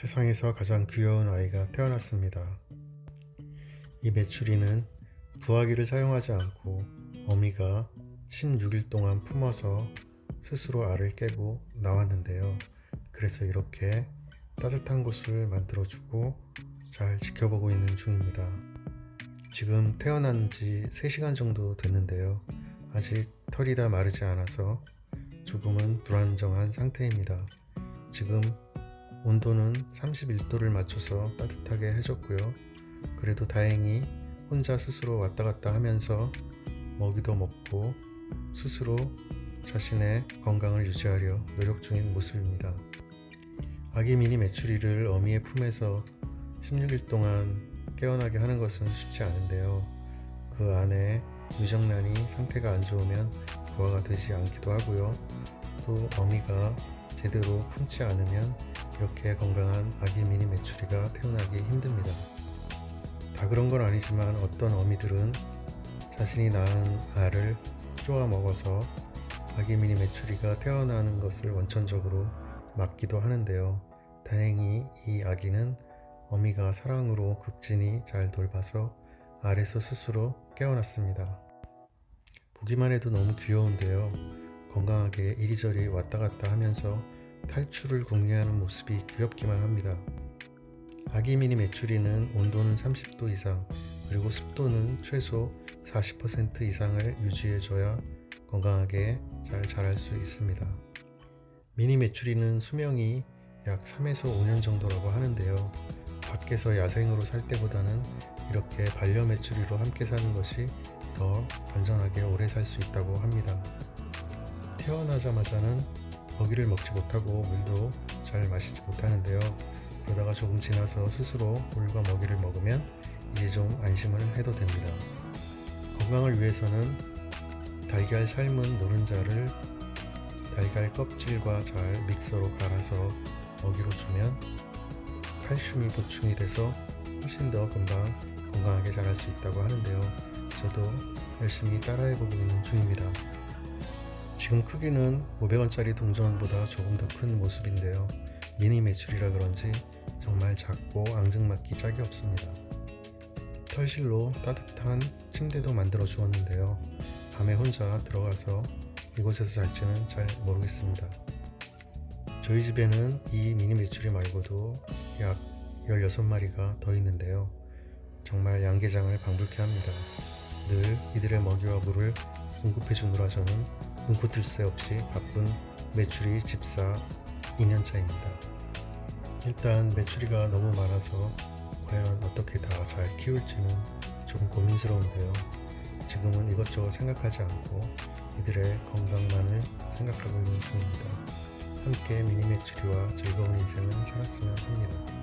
세상에서 가장 귀여운 아이가 태어났습니다. 이 메추리는 부화기를 사용하지 않고 어미가 16일 동안 품어서 스스로 알을 깨고 나왔는데요. 그래서 이렇게 따뜻한 곳을 만들어주고 잘 지켜보고 있는 중입니다. 지금 태어난 지 3시간 정도 됐는데요. 아직 털이 다 마르지 않아서 조금은 불안정한 상태입니다. 지금 온도는 31도를 맞춰서 따뜻하게 해줬고요. 그래도 다행히 혼자 스스로 왔다 갔다 하면서 먹이도 먹고 스스로 자신의 건강을 유지하려 노력 중인 모습입니다. 아기 미니 메추리를 어미의 품에서 16일 동안 깨어나게 하는 것은 쉽지 않은데요. 그 안에 유정란이 상태가 안 좋으면 부화가 되지 않기도 하고요. 또 어미가 제대로 품지 않으면 이렇게 건강한 아기 미니 메추리가 태어나기 힘듭니다. 다 그런 건 아니지만 어떤 어미들은 자신이 낳은 알을 쪼아 먹어서 아기 미니 메추리가 태어나는 것을 원천적으로 막기도 하는데요. 다행히 이 아기는 어미가 사랑으로 극진히 잘 돌봐서 알에서 스스로 깨어났습니다. 보기만 해도 너무 귀여운데요. 건강하게 이리저리 왔다 갔다 하면서 탈출을 궁리하는 모습이 귀엽기만 합니다. 아기 미니 메추리는 온도는 30도 이상 그리고 습도는 최소 40% 이상을 유지해줘야 건강하게 잘 자랄 수 있습니다. 미니 메추리는 수명이 약 3에서 5년 정도라고 하는데요. 밖에서 야생으로 살 때보다는 이렇게 반려 메추리로 함께 사는 것이 더 안전하게 오래 살 수 있다고 합니다. 태어나자마자는 먹이를 먹지 못하고 물도 잘 마시지 못하는데요. 그러다가 조금 지나서 스스로 물과 먹이를 먹으면 이제 좀 안심을 해도 됩니다. 건강을 위해서는 달걀 삶은 노른자를 달걀 껍질과 잘 믹서로 갈아서 먹이로 주면 칼슘이 보충이 돼서 훨씬 더 금방 건강하게 자랄 수 있다고 하는데요. 저도 열심히 따라해보고 있는 중입니다. 지금 크기는 500원짜리 동전보다 조금 더 큰 모습인데요. 미니 매출이라 그런지 정말 작고 앙증맞기 짝이 없습니다. 털실로 따뜻한 침대도 만들어 주었는데요. 밤에 혼자 들어가서 이곳에서 잘지는 잘 모르겠습니다. 저희 집에는 이 미니 메추리 말고도 약 16마리가 더 있는데요. 정말 양계장을 방불케 합니다. 늘 이들의 먹이와 물을 공급해 주느라 저는 눈코 뜰새 없이 바쁜 메추리 집사 2년차입니다. 일단 메추리가 너무 많아서 과연 어떻게 다 잘 키울지는 좀 고민스러운데요. 지금은 이것저것 생각하지 않고 이들의 건강만을 생각하고 있는 중입니다. 함께 미니 메추리와 즐거운 인생을 살았으면 합니다.